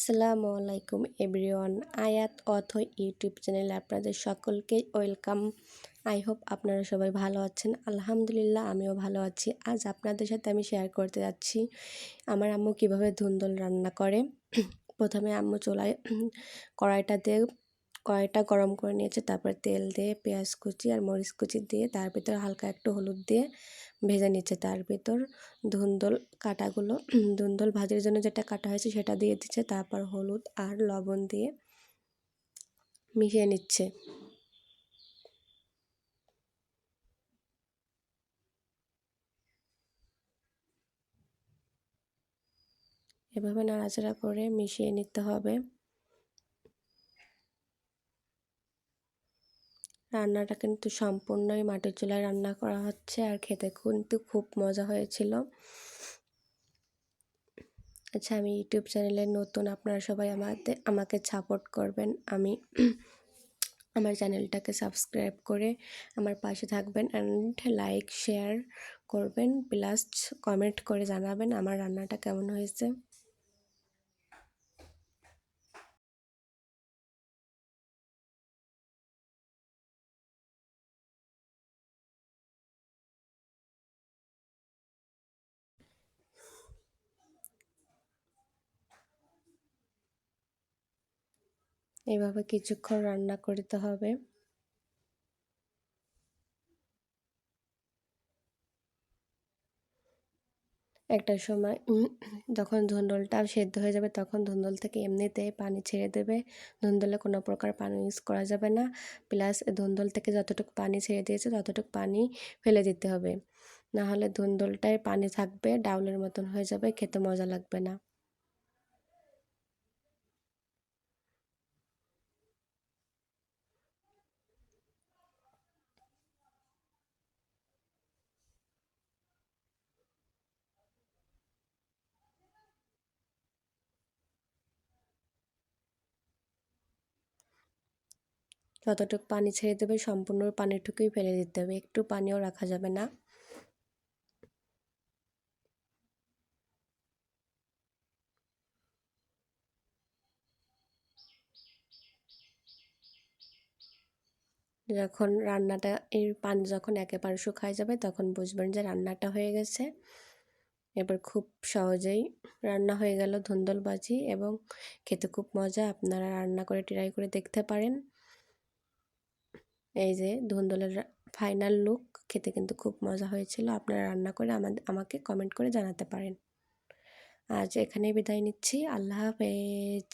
আসসালামু আলাইকুম এভরিওয়ান, আয়াত অথ ইউটিউব চ্যানেলে আপনাদের সকলকে ওয়েলকাম। আই হোপ আপনারা সবাই ভালো আছেন। আলহামদুলিল্লাহ, আমিও ভালো আছি। আজ আপনাদের সাথে আমি শেয়ার করতে যাচ্ছি, আমার আম্মু কীভাবে ধুন্দল রান্না করে। প্রথমে আম্মু চোলায় কড়াইটা দিয়ে কড়াইটা গরম করে নিয়েছে। তারপর তেল দিয়ে, পেঁয়াজ কুচি আর মরিচ কুচি দিয়ে, তার ভিতর হালকা একটু হলুদ দিয়ে ভেজে নিচ্ছে। তার ভিতর ধুন্দল কাটাগুলো, ধুন্দল ভাজির জন্য যেটা কাটা হয়েছে সেটা দিয়ে দিচ্ছে। তারপর হলুদ আর লবণ দিয়ে মিশিয়ে নিচ্ছে। এভাবে নাড়াচাড়া করে মিশিয়ে নিতে হবে। রান্নাটা কিন্তু সম্পূর্ণই মাটির চুলায় রান্না করা হচ্ছে আর খেতে কিন্তু খুব মজা হয়েছিল। আচ্ছা আমি ইউটিউব চ্যানেলে নতুন আপনারা সবাই আমাদের, আমাকে সাপোর্ট করবেন। আমি আমার চ্যানেলটাকে সাবস্ক্রাইব করে আমার পাশে থাকবেন অ্যান্ড লাইক শেয়ার করবেন। প্লাস কমেন্ট করে জানাবেন আমার রান্নাটা কেমন হয়েছে। এভাবে কিছুক্ষণ রান্না করতে হবে। একটা সময় যখন ধুন্দলটা সেদ্ধ হয়ে যাবে তখন ধুন্দল থেকে এমনিতে পানি ছেড়ে দেবে। ধুন্দলে কোনো প্রকার পানি ইউজ করা যাবে না। প্লাস ধুন্দল থেকে যতটুকু পানি ছেড়ে দিয়েছে ততটুকু পানি ফেলে দিতে হবে। নাহলে ধুন্দলটায় পানি থাকবে, ডাউলের মতন হয়ে যাবে, খেতে মজা লাগবে না। যতটুকু পানি ছেড়ে দেবে সম্পূর্ণ পানিটুকুই ফেলে দিতে হবে। একটু পানিও রাখা যাবে না। যখন রান্নাটা এর পানি যখন একেবারে শুকায় যাবে তখন বুঝবেন যে রান্নাটা হয়ে গেছে। এবার খুব সহজেই রান্না হয়ে গেল ধুন্দল বাজি এবং খেতে খুব মজা। আপনারা রান্না করে ট্রাই করে দেখতে পারেন। এই যে ধুন্দলের ফাইনাল লুক খেতে কিন্তু খুব মজা হয়েছিল। আপনারা রান্না করে আমাকে কমেন্ট করে জানাতে পারেন। আজ এখানেই বিদায় নিচ্ছি। আল্লাহ হাফেজ।